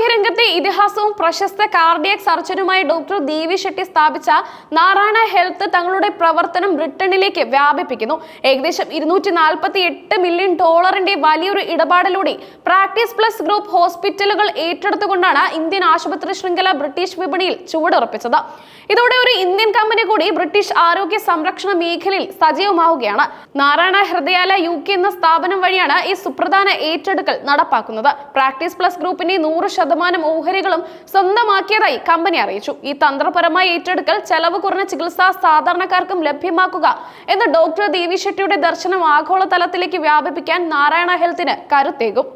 ആരോഗ്യരംഗത്തെ ഇതിഹാസവും പ്രശസ്ത കാർഡിയക് സർജനുമായ ഡോക്ടർ ദേവി ഷെട്ടി സ്ഥാപിച്ച നാരായണ ഹെൽത്ത് തങ്ങളുടെ പ്രവർത്തനം ബ്രിട്ടനിലേക്ക് വ്യാപിപ്പിക്കുന്നു. ഏകദേശം ഇരുന്നൂറ്റി നാൽപ്പത്തി എട്ട് മില്യൺ ഡോളറിന്റെ വലിയൊരു ഇടപാടിലൂടെ പ്രാക്ടീസ് പ്ലസ് ഗ്രൂപ്പ് ഹോസ്പിറ്റലുകൾ ഏറ്റെടുത്തുകൊണ്ടാണ് ഇന്ത്യൻ ആശുപത്രി ശൃംഖല ബ്രിട്ടീഷ് വിപണിയിൽ ചുവടുറപ്പിച്ചത്. ഇതോടെ ഒരു ഇന്ത്യൻ കമ്പനി കൂടി ബ്രിട്ടീഷ് ആരോഗ്യ സംരക്ഷണ മേഖലയിൽ സജീവമാവുകയാണ്. നാരായണ ഹൃദയാല യു കെ എന്ന സ്ഥാപനം വഴിയാണ് ഈ സുപ്രധാന ഏറ്റെടുക്കൽ നടപ്പാക്കുന്നത്. പ്രാക്ടീസ് പ്ലസ് ഗ്രൂപ്പിന്റെ നൂറ് ശതമാനം ഓഹരികളും സ്വന്തമാക്കിയതായി കമ്പനി അറിയിച്ചു. ഈ തന്ത്രപരമായ ഏറ്റെടുക്കൽ ചെലവ് കുറഞ്ഞ ചികിത്സ സാധാരണക്കാർക്കും ലഭ്യമാക്കുക എന്ന് ഡോക്ടർ ദേവി ഷെട്ടിയുടെ ദർശനം ആഗോളതലത്തിലേക്ക് വ്യാപിപ്പിക്കാൻ നാരായണ ഹെൽത്തിന് കരുത്തേകും.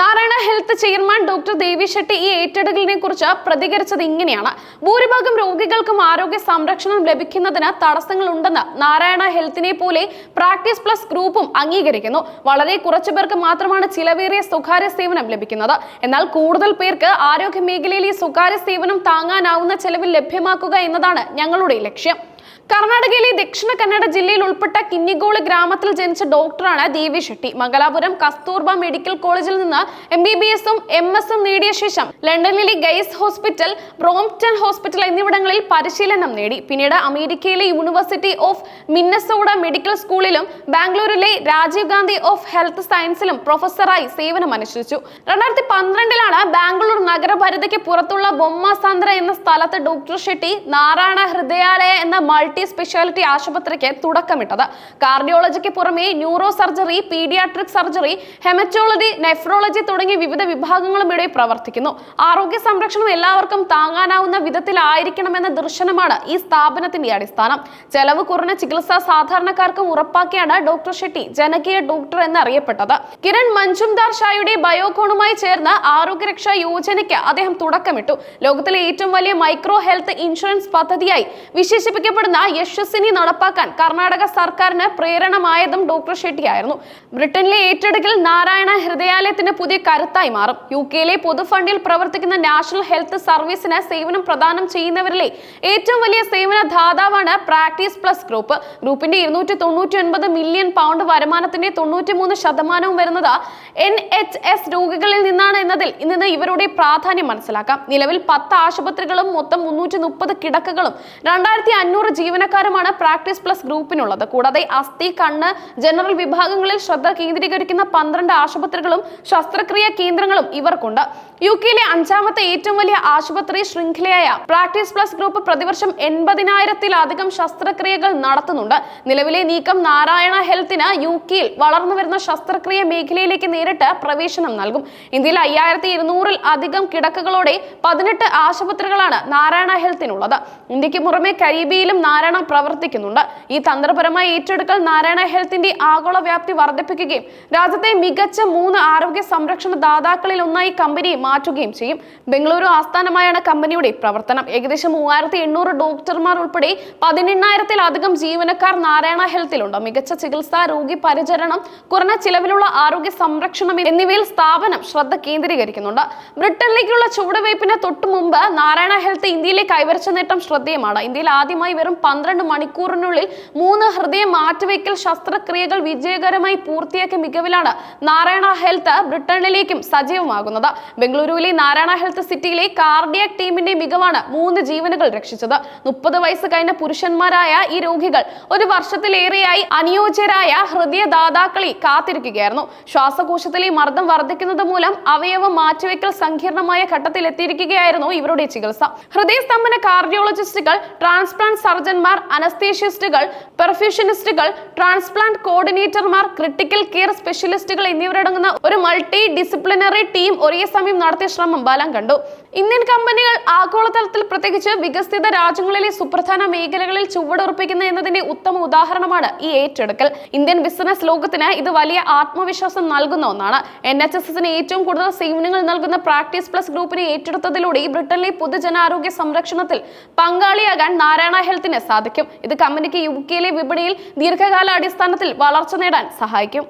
Narayana health chairman doctor Devi Shetty ഈ ഏറ്റെടുക്കലിനെ കുറിച്ച് പ്രതികരിച്ചത് ഇങ്ങനെയാണ്. ഭൂരിഭാഗം രോഗികൾക്കും ആരോഗ്യ സംരക്ഷണം ലഭിക്കുന്നതിന് തടസ്സങ്ങൾ ഉണ്ടെന്ന് നാരായണ ഹെൽത്തിനെ പോലെ പ്രാക്ടീസ് പ്ലസ് ഗ്രൂപ്പും അംഗീകരിക്കുന്നു. വളരെ കുറച്ചു പേർക്ക് മാത്രമാണ് ചിലവേറിയ സ്വകാര്യ സേവനം ലഭിക്കുന്നത്. എന്നാൽ കൂടുതൽ പേർക്ക് ആരോഗ്യ മേഖലയിൽ ഈ സ്വകാര്യ സേവനം താങ്ങാനാവുന്ന ചെലവിൽ ലഭ്യമാക്കുക എന്നതാണ് ഞങ്ങളുടെ ലക്ഷ്യം. കർണാടകയിലെ ദക്ഷിണ കന്നഡ ജില്ലയിൽ ഉൾപ്പെട്ട കിന്നിഗോൾ ഗ്രാമത്തിൽ ജനിച്ച ഡോക്ടറാണ് ദേവി ഷെട്ടി. മംഗലാപുരം കസ്തൂർബ മെഡിക്കൽ കോളേജിൽ നിന്ന് എം ബി ബി എസും എം എസും നേടിയ ശേഷം ലണ്ടനിലെ ഗൈസ് ഹോസ്പിറ്റൽ ബ്രോംപ്റ്റൺ ഹോസ്പിറ്റൽ എന്നിവിടങ്ങളിൽ പരിശീലനം നേടി. പിന്നീട് അമേരിക്കയിലെ യൂണിവേഴ്സിറ്റി ഓഫ് മിന്നസോഡ മെഡിക്കൽ സ്കൂളിലും ബാംഗ്ലൂരിലെ രാജീവ് ഗാന്ധി ഓഫ് ഹെൽത്ത് സയൻസിലും പ്രൊഫസറായി സേവനം അനുഷ്ഠിച്ചു രണ്ടായിരത്തി പന്ത്രണ്ടിലാണ് ബാംഗ്ലൂർ നഗരപരിധിക്ക് പുറത്തുള്ള ബൊമ്മസാന്ദ്ര എന്ന സ്ഥലത്ത് ഡോക്ടർ ഷെട്ടി നാരായണ ഹൃദയാലയ എന്ന മൾട്ടി സ്പെഷ്യാലിറ്റി ആശുപത്രിക്ക് തുടക്കമിട്ടത്. കാർഡിയോളജിക്ക് പുറമെ neuro surgery paediatric surgery haematology nephrology തുടങ്ങിയ വിവിധ വിഭാഗങ്ങളും ഇവിടെ പ്രവർത്തിക്കുന്നു. ആരോഗ്യ സംരക്ഷണം എല്ലാവർക്കും താങ്ങാനാവുന്ന വിധത്തിലായിരിക്കണമെന്ന ദർശനമാണ് ഈ സ്ഥാപനത്തിന്റെ അടിസ്ഥാനം. ചെലവ് കുറഞ്ഞ ചികിത്സ സാധാരണക്കാർക്കും ഉറപ്പാക്കിയാണ് ഡോക്ടർ ഷെട്ടി ജനകീയ ഡോക്ടർ എന്നറിയപ്പെട്ടത്. കിരൺ മഞ്ചുംദാർ ഷായുടെ ബയോകോണുമായി ചേർന്ന് ആരോഗ്യരക്ഷാ യോജനയ്ക്ക് അദ്ദേഹം തുടക്കമിട്ടു. ലോകത്തിലെ ഏറ്റവും വലിയ മൈക്രോ ഹെൽത്ത് ഇൻഷുറൻസ് പദ്ധതിയായി വിശേഷിപ്പിക്കപ്പെടുന്ന യശസ്വിനി നടപ്പാക്കാൻ കർണാടക സർക്കാരിന് പ്രേരണമായതും ഡോക്ടർ ഷെട്ടിയായിരുന്നു. ബ്രിട്ടനിലെ ഏറ്റെടുക്കൽ നാരായണ ഹൃദയാലയത്തിന്റെ പുതിയ കരുത്തായി മാറും. യു കെയിലെ പൊതുഫണ്ടിൽ പ്രവർത്തിക്കുന്ന നാഷണൽ ഹെൽത്ത് സർവീസിന് സേവനം പ്രദാനം ചെയ്യുന്നവരിലെ ഏറ്റവും വലിയ സേവന ദാതാവാണ് പ്രാക്ടീസ് പ്ലസ് ഗ്രൂപ്പ്. ഗ്രൂപ്പിന്റെ ഇരുന്നൂറ്റി തൊണ്ണൂറ്റി ഒൻപത് മില്യൺ പൗണ്ട് വരുമാനത്തിന്റെ തൊണ്ണൂറ്റി മൂന്ന് ശതമാനവും വരുന്നത് എൻ എച്ച് എസ് രോഗികളിൽ നിന്നാണ്. എന്നതിൽ ഇന്ന് ഇവരുടെ പ്രാധാന്യം മനസ്സിലാക്കാം. നിലവിൽ പത്ത് ആശുപത്രികളും മൊത്തം മുന്നൂറ്റി മുപ്പത് കിടക്കകളും രണ്ടായിരത്തി അഞ്ഞൂറ് ജീവനക്കാരുമാണ് പ്രാക്ടീസ് പ്ലസ് ഗ്രൂപ്പിനുള്ളത്. കൂടാതെ അസ്ഥി കണ്ണ് ജനറൽ വിഭാഗങ്ങളിൽ ശ്രദ്ധ കേന്ദ്രീകരിക്കുന്ന പന്ത്രണ്ട് ആശുപത്രികളും ശസ്ത്രക്രിയ കേന്ദ്രങ്ങളും ഇവർക്കുണ്ട്. യു കെയിലെ അഞ്ചാമത്തെ ഏറ്റവും വലിയ ആശുപത്രി ശൃംഖലയായ പ്രാക്ടീസ് പ്ലസ് ഗ്രൂപ്പ് പ്രതിവർഷം എൺപതിനായിരത്തിലധികം ശസ്ത്രക്രിയകൾ നടത്തുന്നുണ്ട്. നിലവിലെ നീക്കം നാരായണ ഹെൽത്തിന് യു കെയിൽ വളർന്നു വരുന്ന ശസ്ത്രക്രിയ മേഖലയിലേക്ക് നേരിട്ട് പ്രവേശനം നൽകും. ഇന്ത്യയിൽ അയ്യായിരത്തി ഇരുന്നൂറിൽ അധികം കിടക്കകളോടെ പതിനെട്ട് ആശുപത്രികളാണ് നാരായണ ഹെൽത്തിനുള്ളത്. ഇന്ത്യയ്ക്ക് പുറമെ കരീബിയയിലും നാരായണ പ്രവർത്തിക്കുന്നുണ്ട്. ഈ തന്ത്രപരമായ ഏറ്റെടുക്കൽ നാരായണ ഹെൽത്തിന്റെ ആഗോള വ്യാപ്തി വർദ്ധിപ്പിക്കുകയും രാജ്യത്തെ മികച്ച മൂന്ന് ആരോഗ്യ സംരക്ഷണ ദാതാക്കളിൽ ഒന്നായി കമ്പനി മാറ്റുകയും ചെയ്യും. ബംഗളൂരു ആസ്ഥാനമായാണ് കമ്പനിയുടെ പ്രവർത്തനം. ഏകദേശം മൂവായിരത്തി എണ്ണൂറ് ഡോക്ടർമാർ ഉൾപ്പെടെ പതിനെണ്ണായിരത്തിലധികം ജീവനക്കാർ നാരായണ ഹെൽത്തിലുണ്ട്. മികച്ച ചികിത്സാ രോഗി പരിചരണം കുറഞ്ഞ ചിലവിലുള്ള ആരോഗ്യ സംരക്ഷണം എന്നിവയിൽ സ്ഥാപനം ശ്രദ്ധ കേന്ദ്രീകരിക്കുന്നുണ്ട്. ബ്രിട്ടനിലേക്കുള്ള ചുവടുവയ്പ്പിന് തൊട്ടു മുമ്പ് നാരായണ ഹെൽത്ത് ഇന്ത്യയിലെ കൈവരിച്ച നേട്ടം ശ്രദ്ധേയമാണ്. ഇന്ത്യയിൽ ആദ്യമായി വെറും പന്ത്രണ്ട് മണിക്കൂറിനുള്ളിൽ മൂന്ന് ഹൃദയ മാറ്റിവെക്കൽ ശസ്ത്രക്രിയകൾ വിജയകരമായി പൂർത്തിയാക്കിയ മികവിലാണ് നാരായണ ഹെൽത്ത് ബ്രിട്ടനിലേക്കും സജീവമാകുന്നത്. ബംഗളൂരുവിലെ നാരായണ ഹെൽത്ത് സിറ്റിയിലെ കാർഡിയാക് ടീമിന്റെ മികവാണ് മൂന്ന് ജീവനുകൾ രക്ഷിച്ചത്. മുപ്പത് വയസ്സ് കഴിഞ്ഞ പുരുഷന്മാരായ ഈ രോഗികൾ ഒരു വർഷത്തിലേറെയായി അനുയോജ്യരായ ഹൃദയദാതാക്കളെ കാത്തിരിക്കുകയായിരുന്നു. ശ്വാസകോശത്തിലെ മർദ്ദം വർദ്ധിക്കുന്നത് മൂലം അവയവം മാറ്റിവെക്കൽ സങ്കീർണമായ ഘട്ടത്തിൽ എത്തിയിരിക്കുകയായിരുന്നു ഇവരുടെ ചികിത്സ. ഹൃദയസ്തംഭന കാർഡിയോളജിസ്റ്റുകൾ ട്രാൻസ്പ്ലാന്റ് സർജൻമാർ അനസ്തീഷ്യസ്റ്റുകൾ പെർഫ്യൂഷനിസ്റ്റുകൾ ട്രാൻസ്പ്ലാന്റ് കോർഡിനേറ്റർമാർ ക്രിട്ടിക്കൽ കെയർ സ്പെഷ്യലിസ്റ്റുകൾ എന്നിവരടങ്ങുന്ന ഒരു മൾട്ടി ഡിസിപ്ലിനറി ടീം ഒരേ സമയം നടത്തിയ ശ്രമം ബലം കണ്ടു. ഇന്ത്യൻ കമ്പനികൾ ആഗോളതലത്തിൽ പ്രത്യേകിച്ച് വികസിത രാജ്യങ്ങളിലെ സുപ്രധാന മേഖലകളിൽ ചുവടുറപ്പിക്കുന്ന എന്നതിന്റെ ഉത്തമ ഉദാഹരണമാണ് ഈ ഏറ്റെടുക്കൽ. ഇന്ത്യൻ ബിസിനസ് ലോകത്തിന് ഇത് വലിയ ആത്മവിശ്വാസം നൽകുന്ന ഒന്നാണ്. എൻ എച്ച് എസ് എസിന് ഏറ്റവും കൂടുതൽ സേവനങ്ങൾ നൽകുന്ന പ്രാക്ടീസ് പ്ലസ് ഗ്രൂപ്പിനെ ഏറ്റെടുത്തതിലൂടെ ബ്രിട്ടനിലെ പൊതുജനാരോഗ്യ സംരക്ഷണത്തിൽ പങ്കാളിയാകാൻ നാരായണ ഹെൽത്തിന് സാധിക്കും. ഇത് കമ്പനിക്ക് യു കെയിലെ വിപണിയിൽ ദീർഘകാല അടിസ്ഥാനത്തിൽ വളർച്ച നേടാൻ സഹായിക്കും.